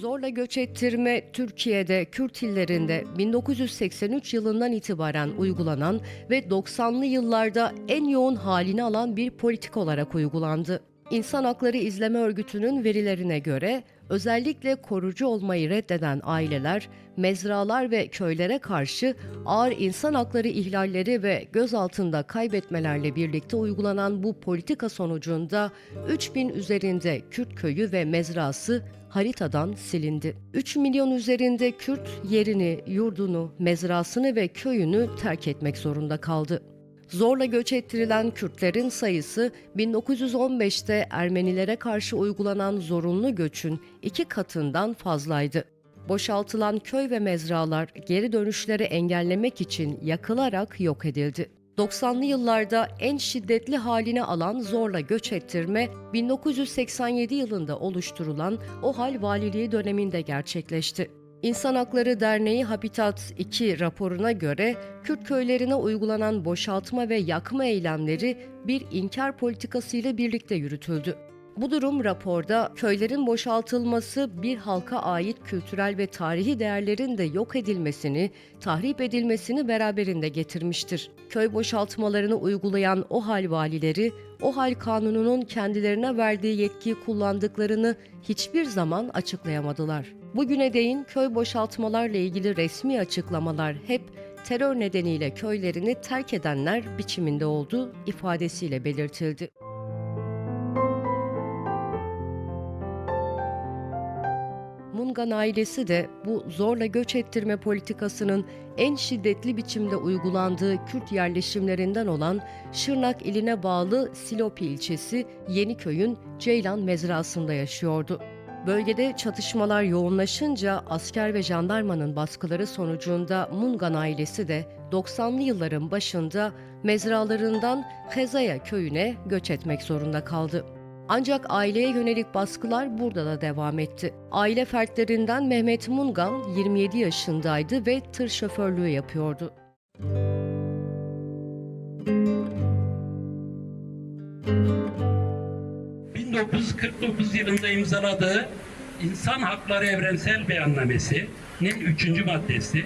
Zorla göç ettirme Türkiye'de Kürt illerinde 1983 yılından itibaren uygulanan ve 90'lı yıllarda en yoğun halini alan bir politik olarak uygulandı. İnsan Hakları İzleme Örgütü'nün verilerine göre özellikle korucu olmayı reddeden aileler, mezralar ve köylere karşı ağır insan hakları ihlalleri ve gözaltında kaybetmelerle birlikte uygulanan bu politika sonucunda 3000 üzerinde Kürt köyü ve mezrası haritadan silindi. 3 milyon üzerinde Kürt yerini, yurdunu, mezrasını ve köyünü terk etmek zorunda kaldı. Zorla göç ettirilen Kürtlerin sayısı 1915'te Ermenilere karşı uygulanan zorunlu göçün iki katından fazlaydı. Boşaltılan köy ve mezralar geri dönüşleri engellemek için yakılarak yok edildi. 90'lı yıllarda en şiddetli halini alan zorla göç ettirme 1987 yılında oluşturulan OHAL Valiliği döneminde gerçekleşti. İnsan Hakları Derneği Habitat 2 raporuna göre Kürt köylerine uygulanan boşaltma ve yakma eylemleri bir inkar politikası ile birlikte yürütüldü. Bu durum raporda köylerin boşaltılması bir halka ait kültürel ve tarihi değerlerin de yok edilmesini, tahrip edilmesini beraberinde getirmiştir. Köy boşaltmalarını uygulayan o hal valileri, o hal kanununun kendilerine verdiği yetkiyi kullandıklarını hiçbir zaman açıklayamadılar. Bugüne değin köy boşaltmalarla ilgili resmi açıklamalar hep terör nedeniyle köylerini terk edenler biçiminde oldu ifadesiyle belirtildi. Mungan ailesi de bu zorla göç ettirme politikasının en şiddetli biçimde uygulandığı Kürt yerleşimlerinden olan Şırnak iline bağlı Silopi ilçesi Yeniköy'ün Ceylan mezrasında yaşıyordu. Bölgede çatışmalar yoğunlaşınca asker ve jandarmanın baskıları sonucunda Mungan ailesi de 90'lı yılların başında mezralarından Hezaya köyüne göç etmek zorunda kaldı. Ancak aileye yönelik baskılar burada da devam etti. Aile fertlerinden Mehmet Mungan 27 yaşındaydı ve tır şoförlüğü yapıyordu. ...1949 yılında imzaladığı İnsan Hakları Evrensel Beyannamesi'nin üçüncü maddesi...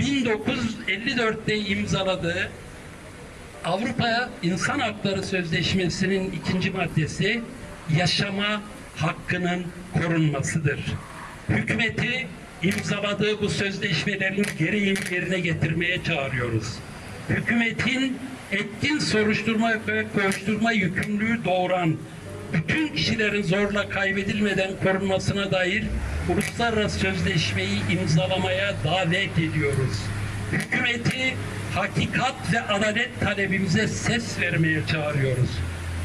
...1954'te imzaladığı Avrupa İnsan Hakları Sözleşmesi'nin ikinci maddesi yaşama hakkının korunmasıdır. Hükümeti imzaladığı bu sözleşmelerin gereğini yerine getirmeye çağırıyoruz. Hükümetin etkin soruşturma ve koşturma yükümlülüğü doğuran bütün kişilerin zorla kaybedilmeden korunmasına dair uluslararası sözleşmeyi imzalamaya davet ediyoruz. Hükümeti hakikat ve adalet talebimize ses vermeye çağırıyoruz.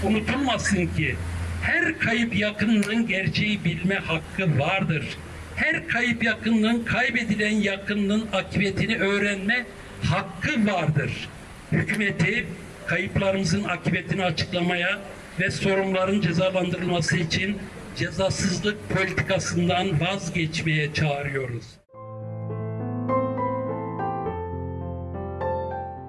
Unutulmasın ki her kayıp yakınının gerçeği bilme hakkı vardır. Her kayıp yakınının kaybedilen yakınının akıbetini öğrenme hakkı vardır. Hükümeti kayıplarımızın akıbetini açıklamaya ve sorumluların cezalandırılması için cezasızlık politikasından vazgeçmeye çağırıyoruz.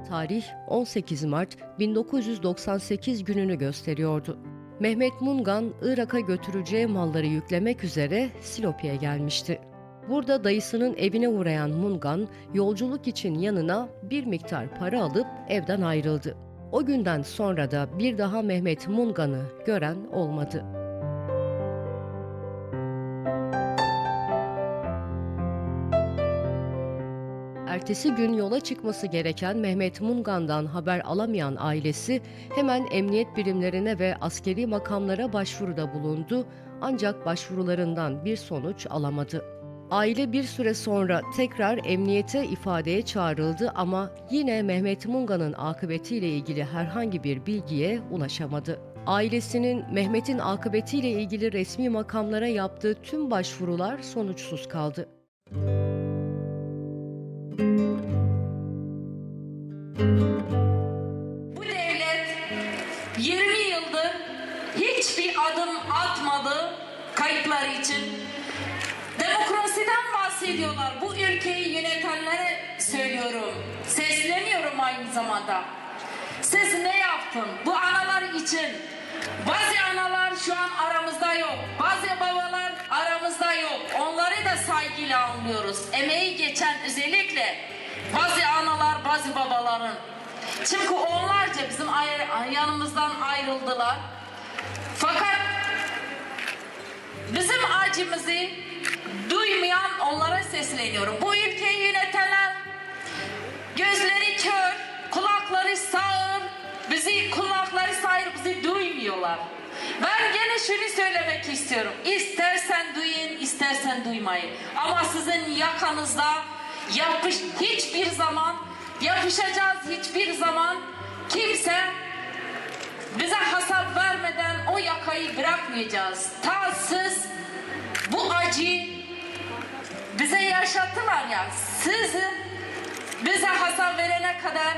Tarih 18 Mart 1998 gününü gösteriyordu. Mehmet Mungan, Irak'a götüreceği malları yüklemek üzere Silopi'ye gelmişti. Burada dayısının evine uğrayan Mungan, yolculuk için yanına bir miktar para alıp evden ayrıldı. O günden sonra da bir daha Mehmet Mungan'ı gören olmadı. Ertesi gün yola çıkması gereken Mehmet Mungan'dan haber alamayan ailesi hemen emniyet birimlerine ve askeri makamlara başvuruda bulundu ancak başvurularından bir sonuç alamadı. Aile bir süre sonra tekrar emniyete ifadeye çağrıldı ama yine Mehmet Mungan'ın akıbetiyle ilgili herhangi bir bilgiye ulaşamadı. Ailesinin Mehmet'in akıbetiyle ilgili resmi makamlara yaptığı tüm başvurular sonuçsuz kaldı. Bu devlet 20 yıldır hiçbir adım atmadı kayıpları için. Demokrasiden bahsediyorlar. Bu ülkeyi yönetenlere söylüyorum. Sesleniyorum aynı zamanda. Siz ne yaptın bu analar için? Bazı analar şu an aramızda yok. Bazı babalar aramızda yok. Onları da saygıyla anlıyoruz. Emeği geçen özellikle bazı analar, bazı babaların. Çünkü onlarca bizim yanımızdan ayrıldılar. Fakat bizim acımızı duymayan onlara sesleniyorum. Bu ülkeyi yönetenler gözleri kör, kulakları sağır, bizi kulakları sağır, bizi duymuyorlar. Ben gene şunu söylemek istiyorum. İstersen duyun, istersen duymayın. Ama sizin yakanızda yapış hiçbir zaman yapışacağız hiçbir zaman kimse bize hasap vermeden o yakayı bırakmayacağız. Ta siz bu acıyı bize yaşattılar ya. Siz bize hasap verene kadar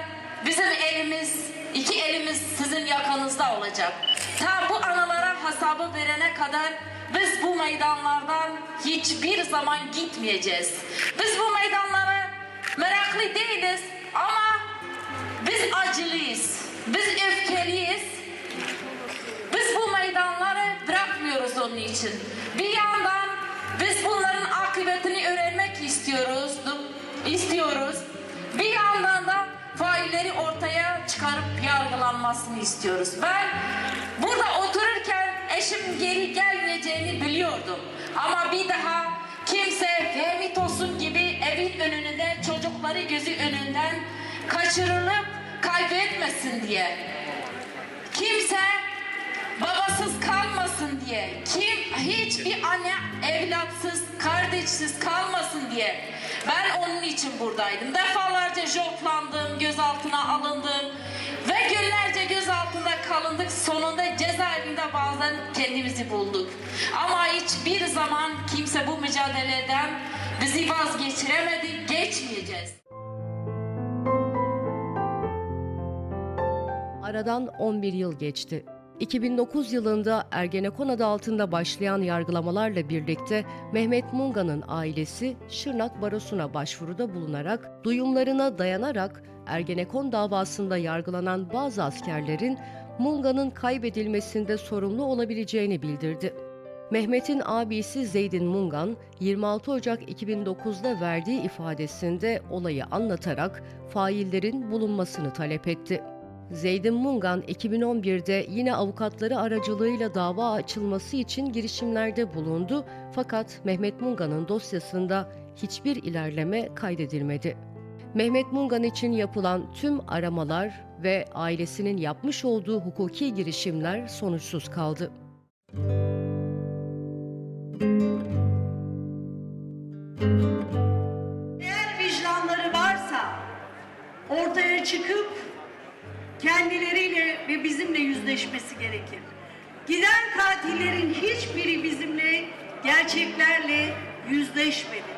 bizim elimiz, iki elimiz sizin yakanızda olacak. Ta bu analara hesabı verene kadar biz bu meydanlardan hiçbir zaman gitmeyeceğiz. Biz bu meydanlara meraklı değiliz ama biz acılıyız. Biz öfkeliyiz. Biz bu meydanları bırakmıyoruz onun için. Bir yandan biz bunların akıbetini öğrenmek istiyoruz. istiyoruz. Bir yandan da failleri ortaya çıkarıp yargılanmasını istiyoruz. Ben burada otururken eşim geri gelmeyeceğini biliyordum. Ama bir daha kimse Fehmi Tosun gibi evin önünde çocukları gözü önünden kaçırılıp kaybetmesin diye. Kimse babasız kalmasın diye, kim hiçbir anne evlatsız, kardeşsiz kalmasın diye ben onun için buradaydım. Defalarca joplandım, gözaltına alındım ve günlerce gözaltında kalındık. Sonunda cezaevinde bazen kendimizi bulduk. Ama hiçbir zaman kimse bu mücadeleden bizi vazgeçiremedi, geçmeyeceğiz. Aradan 11 yıl geçti. 2009 yılında Ergenekon adı altında başlayan yargılamalarla birlikte Mehmet Munga'nın ailesi Şırnak Barosu'na başvuruda bulunarak duyumlarına dayanarak Ergenekon davasında yargılanan bazı askerlerin Munga'nın kaybedilmesinde sorumlu olabileceğini bildirdi. Mehmet'in abisi Zeydin Mungan 26 Ocak 2009'da verdiği ifadesinde olayı anlatarak faillerin bulunmasını talep etti. Zeydin Mungan 2011'de yine avukatları aracılığıyla dava açılması için girişimlerde bulundu fakat Mehmet Mungan'ın dosyasında hiçbir ilerleme kaydedilmedi. Mehmet Mungan için yapılan tüm aramalar ve ailesinin yapmış olduğu hukuki girişimler sonuçsuz kaldı. Eğer vicdanları varsa ortaya çıkıp kendileriyle ve bizimle yüzleşmesi gerekir. Giden katillerin hiçbiri bizimle gerçeklerle yüzleşmediler.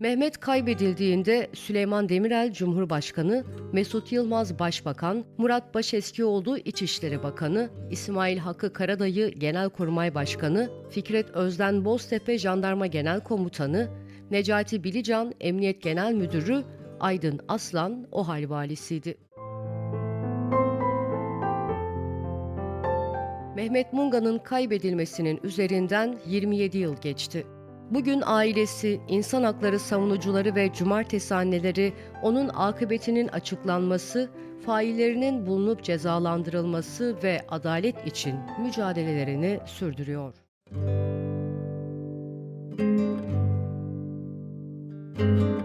Mehmet kaybedildiğinde Süleyman Demirel Cumhurbaşkanı, Mesut Yılmaz Başbakan, Murat Başeskioğlu İçişleri Bakanı, İsmail Hakkı Karadayı Genelkurmay Başkanı, Fikret Özden Boztepe Jandarma Genel Komutanı, Necati Bilican Emniyet Genel Müdürü, Aydın Aslan OHAL Valisi'ydi. Mehmet Munga'nın kaybedilmesinin üzerinden 27 yıl geçti. Bugün ailesi, insan hakları savunucuları ve cumartesi anneleri onun akıbetinin açıklanması, faillerinin bulunup cezalandırılması ve adalet için mücadelelerini sürdürüyor. Música